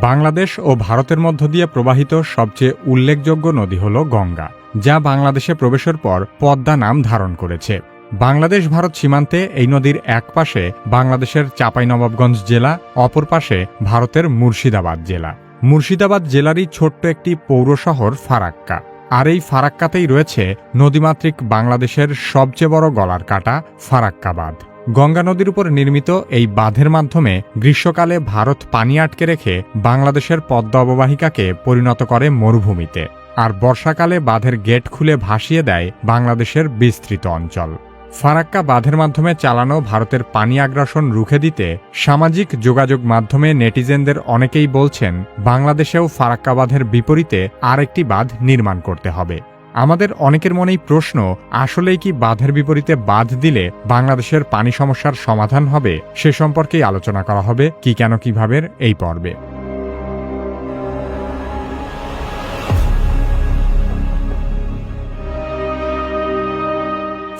বাংলাদেশ ও ভারতের মধ্য দিয়ে প্রবাহিত সবচেয়ে উল্লেখযোগ্য নদী হল গঙ্গা, যা বাংলাদেশে প্রবেশের পর পদ্মা নাম ধারণ করেছে। বাংলাদেশ ভারত সীমান্তে এই নদীর এক পাশে বাংলাদেশের চাঁপাইনবাবগঞ্জ জেলা, অপর পাশে ভারতের মুর্শিদাবাদ জেলা। মুর্শিদাবাদ জেলারই ছোট্ট একটি পৌর শহর ফারাক্কা। আর এই ফারাক্কাতেই রয়েছে নদীমাতৃক বাংলাদেশের সবচেয়ে বড় গলার কাটা ফারাক্কা বাঁধ গঙ্গা নদীর উপর নির্মিত এই বাঁধের মাধ্যমে গ্রীষ্মকালে ভারত পানি আটকে রেখে বাংলাদেশের পদ্মা অববাহিকাকে পরিণত করে মরুভূমিতে, আর বর্ষাকালে বাঁধের গেট খুলে ভাসিয়ে দেয় বাংলাদেশের বিস্তৃত অঞ্চল। ফারাক্কা বাঁধের মাধ্যমে চালানো ভারতের পানি আগ্রাসন রুখে দিতে সামাজিক যোগাযোগ মাধ্যমে নেটিজেনদের অনেকেই বলছেন, বাংলাদেশেও ফারাক্কা বাঁধের বিপরীতে আরেকটি বাঁধ নির্মাণ করতে হবে। আমাদের অনেকের মনেই প্রশ্ন, আসলেই কি বাঁধের বিপরীতে বাঁধ দিলে বাংলাদেশের পানি সমস্যার সমাধান হবে? সে সম্পর্কেই আলোচনা করা হবে, কি কেন কীভাবে এই পর্বে।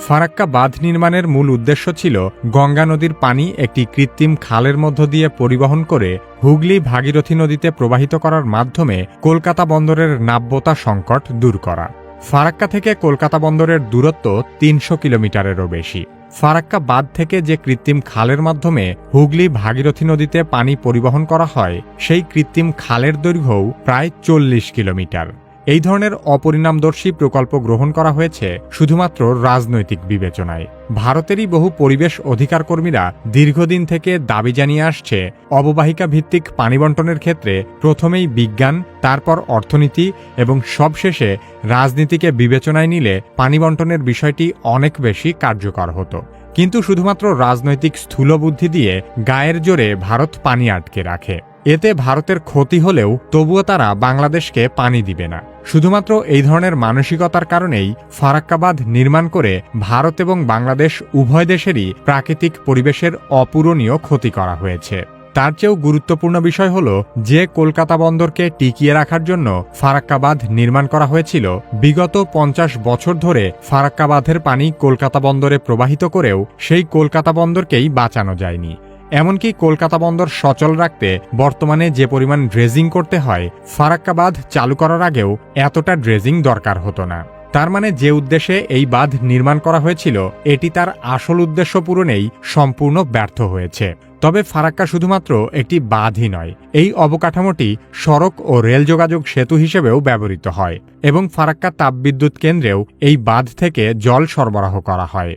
ফারাক্কা বাঁধ নির্মাণের মূল উদ্দেশ্য ছিল গঙ্গা নদীর পানি একটি কৃত্রিম খালের মধ্য দিয়ে পরিবহন করে হুগলি ভাগীরথী নদীতে প্রবাহিত করার মাধ্যমে কলকাতা বন্দরের নাব্যতা সংকট দূর করা। ফারাক্কা থেকে কলকাতা বন্দরের দূরত্ব তিনশো কিলোমিটারেরও বেশি। ফারাক্কা বাঁধ থেকে যে কৃত্রিম খালের মাধ্যমে হুগলি ভাগীরথী নদীতে পানি পরিবহন করা হয়, সেই কৃত্রিম খালের দৈর্ঘ্যও প্রায় চল্লিশ কিলোমিটার। এই ধরনের অপরিণামদর্শী প্রকল্প গ্রহণ করা হয়েছে শুধুমাত্র রাজনৈতিক বিবেচনায়। ভারতেরই বহু পরিবেশ অধিকার কর্মীরা দীর্ঘদিন থেকে দাবি জানিয়ে আসছে অববাহিকা ভিত্তিক পানি বন্টনের ক্ষেত্রে প্রথমেই বিজ্ঞান, তারপর অর্থনীতি এবং সবশেষে রাজনীতিকে বিবেচনায় নিলে পানি বন্টনের বিষয়টি অনেক বেশি কার্যকর হতো। কিন্তু শুধুমাত্র রাজনৈতিক স্থূলবুদ্ধি দিয়ে গায়ের জোরে ভারত পানি আটকে রাখে। এতে ভারতের ক্ষতি হলেও তবুও তারা বাংলাদেশকে পানি দিবে না। শুধুমাত্র এই ধরনের মানসিকতার কারণেই ফারাক্কাবাদ নির্মাণ করে ভারত এবং বাংলাদেশ উভয় দেশেরই প্রাকৃতিক পরিবেশের অপূরণীয় ক্ষতি করা হয়েছে। তার চেয়েও গুরুত্বপূর্ণ বিষয় হল যে কলকাতা বন্দরকে টিকিয়ে রাখার জন্য ফারাক্কাবাদ নির্মাণ করা হয়েছিল, বিগত পঞ্চাশ বছর ধরে ফারাক্কাবাদের পানি কলকাতা বন্দরে প্রবাহিত করেও সেই কলকাতা বন্দরকেই বাঁচানো যায়নি। এমনকি কলকাতা বন্দর সচল রাখতে বর্তমানে যে পরিমাণ ড্রেজিং করতে হয় ফারাক্কা বাঁধ চালু করার আগেও এতটা ড্রেজিং দরকার হতো না। তার মানে যে উদ্দেশ্যে এই বাঁধ নির্মাণ করা হয়েছিল, এটি তার আসল উদ্দেশ্য পূরণেই সম্পূর্ণ ব্যর্থ হয়েছে। তবে ফারাক্কা শুধুমাত্র একটি বাঁধই নয়, এই অবকাঠামোটি সড়ক ও রেল যোগাযোগ সেতু হিসেবেও ব্যবহৃত হয় এবং ফারাক্কা তাপবিদ্যুৎ কেন্দ্রেও এই বাঁধ থেকে জল সরবরাহ করা হয়।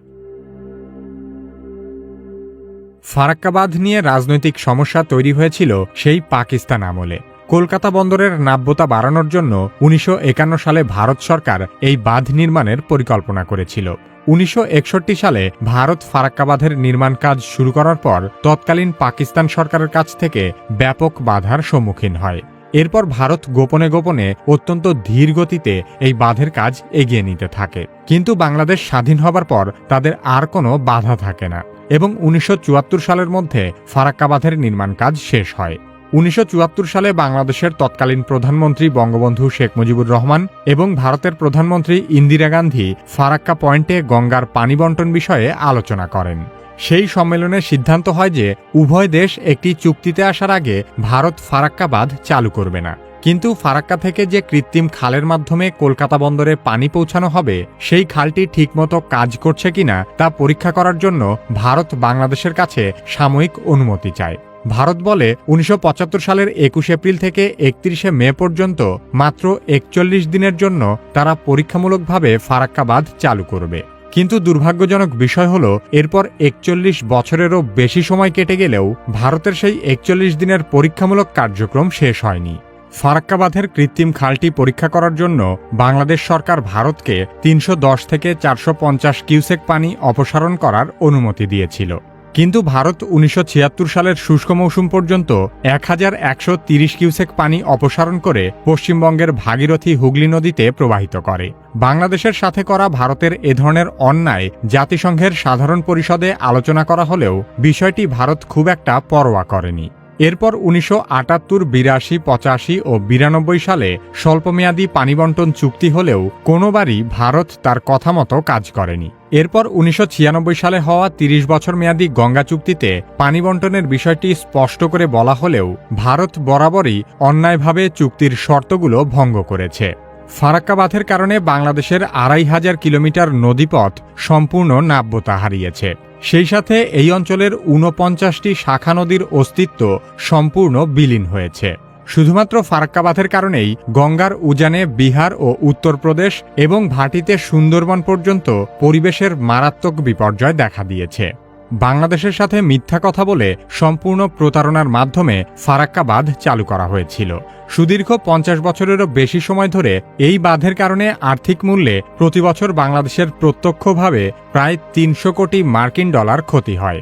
ফারাক্কাবাদ নিয়ে রাজনৈতিক সমস্যা তৈরি হয়েছিল সেই পাকিস্তান আমলে। কলকাতা বন্দরের নাব্যতা বাড়ানোর জন্য উনিশশো একান্ন সালে ভারত সরকার এই বাঁধ নির্মাণের পরিকল্পনা করেছিল। উনিশশো একষট্টি সালে ভারত ফারাক্কাবাঁধের নির্মাণ কাজ শুরু করার পর তৎকালীন পাকিস্তান সরকারের কাছ থেকে ব্যাপক বাধার সম্মুখীন হয়। এরপর ভারত গোপনে গোপনে অত্যন্ত ধীর গতিতে এই বাঁধের কাজ এগিয়ে নিতে থাকে। কিন্তু বাংলাদেশ স্বাধীন হবার পর তাদের আর কোনো বাধা থাকে না। এবং উনিশশো চুয়াত্তর সালের মধ্যে ফারাক্কা বাঁধের নির্মাণ কাজ শেষ হয়। উনিশশো চুয়াত্তর সালে বাংলাদেশের তৎকালীন প্রধানমন্ত্রী বঙ্গবন্ধু শেখ মুজিবুর রহমান এবং ভারতের প্রধানমন্ত্রী ইন্দিরা গান্ধী ফারাক্কা পয়েন্টে গঙ্গার পানি বন্টন বিষয়ে আলোচনা করেন। সেই সম্মেলনে সিদ্ধান্ত হয় যে উভয় দেশ একটি চুক্তিতে আসার আগে ভারত ফারাক্কা বাঁধ চালু করবে না। কিন্তু ফারাক্কা থেকে যে কৃত্রিম খালের মাধ্যমে কলকাতা বন্দরে পানি পৌঁছানো হবে, সেই খালটি ঠিকমতো কাজ করছে কিনা তা পরীক্ষা করার জন্য ভারত বাংলাদেশের কাছে সাময়িক অনুমতি চায়। ভারত বলে, উনিশশো পঁচাত্তর সালের একুশ এপ্রিল থেকে একত্রিশে মে পর্যন্ত মাত্র একচল্লিশ দিনের জন্য তারা পরীক্ষামূলকভাবে ফারাক্কা বাঁধ চালু করবে। কিন্তু দুর্ভাগ্যজনক বিষয় হল, এরপর একচল্লিশ বছরেরও বেশি সময় কেটে গেলেও ভারতের সেই একচল্লিশ দিনের পরীক্ষামূলক কার্যক্রম শেষ হয়নি। ফারাক্কাবাধের কৃত্রিম খালটি পরীক্ষা করার জন্য বাংলাদেশ সরকার ভারতকে তিনশো দশ থেকে চারশো পঞ্চাশ কিউসেক পানি অপসারণ করার অনুমতি দিয়েছিল। কিন্তু ভারত উনিশশো ছিয়াত্তর সালের শুষ্ক মৌসুম পর্যন্ত এক হাজার একশো তিরিশ কিউসেক পানি অপসারণ করে পশ্চিমবঙ্গের ভাগীরথী হুগলি নদীতে প্রবাহিত করে। বাংলাদেশের সাথে করা ভারতের এ ধরনের অন্যায় জাতিসংঘের সাধারণ পরিষদে আলোচনা করা হলেও বিষয়টি ভারত খুব একটা পরোয়া করেনি। এরপর উনিশশো আটাত্তর, বিরাশি, পঁচাশি ও বিরানব্বই সালে স্বল্পমেয়াদী পানিবন্টন চুক্তি হলেও কোনোবারই ভারত তার কথা মতো কাজ করেনি। এরপর উনিশশো ছিয়ানব্বই সালে হওয়া ৩০ বছর মেয়াদী গঙ্গা চুক্তিতে পানি বন্টনের বিষয়টি স্পষ্ট করে বলা হলেও ভারত বরাবরই অন্যায়ভাবে চুক্তির শর্তগুলো ভঙ্গ করেছে। ফারাক্কা বাঁধের কারণে বাংলাদেশের আড়াই হাজার কিলোমিটার নদীপথ সম্পূর্ণ নাব্যতা হারিয়েছে। সেই সাথে এই অঞ্চলের ঊনপঞ্চাশটি শাখা নদীর অস্তিত্ব সম্পূর্ণ বিলীন হয়েছে। শুধুমাত্র ফারাক্কা বাঁধের কারণেই গঙ্গার উজানে বিহার ও উত্তরপ্রদেশ এবং ভাটিতে সুন্দরবন পর্যন্ত পরিবেশের মারাত্মক বিপর্যয় দেখা দিয়েছে। বাংলাদেশের সাথে মিথ্যা কথা বলে সম্পূর্ণ প্রতারণার মাধ্যমে ফারাক্কা বাঁধ চালু করা হয়েছিল। সুদীর্ঘ পঞ্চাশ বছরেরও বেশি সময় ধরে এই বাঁধের কারণে আর্থিক মূল্যে প্রতি বছর বাংলাদেশের প্রত্যক্ষভাবে প্রায় তিনশো কোটি মার্কিন ডলার ক্ষতি হয়।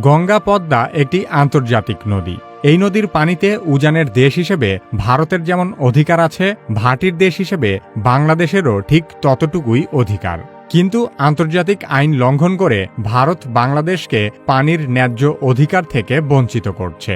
গঙ্গা পদ্মা একটি আন্তর্জাতিক নদী। এই নদীর পানিতে উজানের দেশ হিসেবে ভারতের যেমন অধিকার আছে, ভাটির দেশ হিসেবে বাংলাদেশেরও ঠিক ততটুকুই অধিকার। কিন্তু আন্তর্জাতিক আইন লঙ্ঘন করে ভারত বাংলাদেশকে পানির ন্যায্য অধিকার থেকে বঞ্চিত করছে।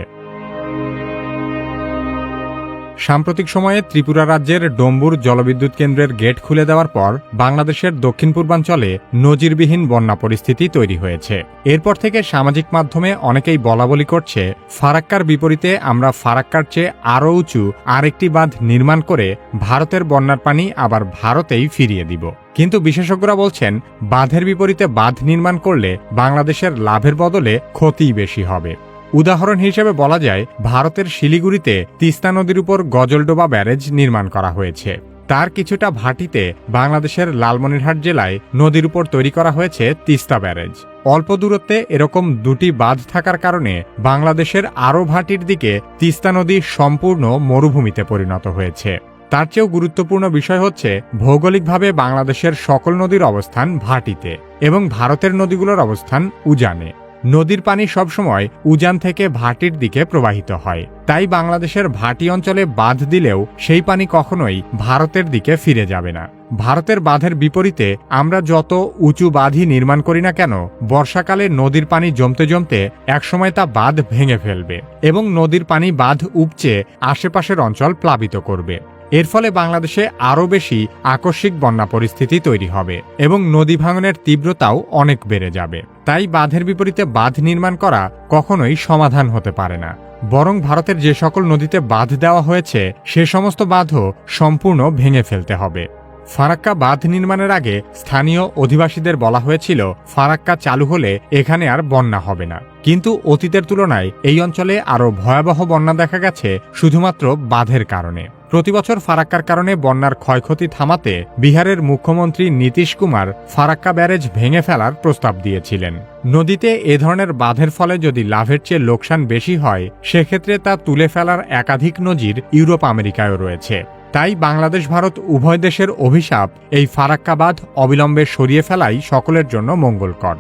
সাম্প্রতিক সময়ে ত্রিপুরা রাজ্যের ডম্বুর জলবিদ্যুৎ কেন্দ্রের গেট খুলে দেওয়ার পর বাংলাদেশের দক্ষিণ পূর্বাঞ্চলে নজিরবিহীন বন্যা পরিস্থিতি তৈরি হয়েছে। এরপর থেকে সামাজিক মাধ্যমে অনেকেই বলাবলি করছে, ফারাক্কার বিপরীতে আমরা ফারাক্কার চেয়ে আরও উঁচু, আরেকটি বাঁধ নির্মাণ করে ভারতের বন্যার পানি আবার ভারতেই ফিরিয়ে দিব। কিন্তু বিশেষজ্ঞরা বলছেন, বাঁধের বিপরীতে বাঁধ নির্মাণ করলে বাংলাদেশের লাভের বদলে ক্ষতিই বেশি হবে। উদাহরণ হিসেবে বলা যায়, ভারতের শিলিগুড়িতে তিস্তা নদীর উপর গজলডোবা ব্যারেজ নির্মাণ করা হয়েছে। তার কিছুটা ভাটিতে বাংলাদেশের লালমনিরহাট জেলায় নদীর উপর তৈরি করা হয়েছে তিস্তা ব্যারেজ। অল্প দূরত্বে এরকম দুটি বাঁধ থাকার কারণে বাংলাদেশের আরও ভাটির দিকে তিস্তা নদী সম্পূর্ণ মরুভূমিতে পরিণত হয়েছে। তার চেয়েও গুরুত্বপূর্ণ বিষয় হচ্ছে, ভৌগোলিকভাবে বাংলাদেশের সকল নদীর অবস্থান ভাটিতে এবং ভারতের নদীগুলোর অবস্থান উজানে। নদীর পানি সবসময় উজান থেকে ভাটির দিকে প্রবাহিত হয়। তাই বাংলাদেশের ভাটি অঞ্চলে বাঁধ দিলেও সেই পানি কখনোই ভারতের দিকে ফিরে যাবে না। ভারতের বাঁধের বিপরীতে আমরা যত উঁচু বাঁধই নির্মাণ করি না কেন, বর্ষাকালে নদীর পানি জমতে জমতে একসময় তা বাঁধ ভেঙে ফেলবে এবং নদীর পানি বাঁধ উপচে আশেপাশের অঞ্চল প্লাবিত করবে। এর ফলে বাংলাদেশে আরও বেশি আকস্মিক বন্যা পরিস্থিতি তৈরি হবে এবং নদী ভাঙনের তীব্রতাও অনেক বেড়ে যাবে। তাই বাঁধের বিপরীতে বাঁধ নির্মাণ করা কখনোই সমাধান হতে পারে না। বরং ভারতের যে সকল নদীতে বাঁধ দেওয়া হয়েছে, সে সমস্ত বাঁধও সম্পূর্ণ ভেঙে ফেলতে হবে। ফারাক্কা বাঁধ নির্মাণের আগে স্থানীয় অধিবাসীদের বলা হয়েছিল, ফারাক্কা চালু হলে এখানে আর বন্যা হবে না। কিন্তু অতীতের তুলনায় এই অঞ্চলে আরও ভয়াবহ বন্যা দেখা গেছে শুধুমাত্র বাঁধের কারণে। প্রতিবছর ফারাক্কার কারণে বন্যার ক্ষয়ক্ষতি থামাতে বিহারের মুখ্যমন্ত্রী নীতিশ কুমার ফারাক্কা ব্যারেজ ভেঙে ফেলার প্রস্তাব দিয়েছিলেন। নদীতে এ ধরনের বাঁধের ফলে যদি লাভের চেয়ে লোকসান বেশি হয়, সেক্ষেত্রে তা তুলে ফেলার একাধিক নজির ইউরোপ আমেরিকায়ও রয়েছে। তাই বাংলাদেশ, ভারত উভয় দেশের অভিশাপ এই ফারাক্কা বাঁধ অবিলম্বে সরিয়ে ফেলাই সকলের জন্য মঙ্গলকর।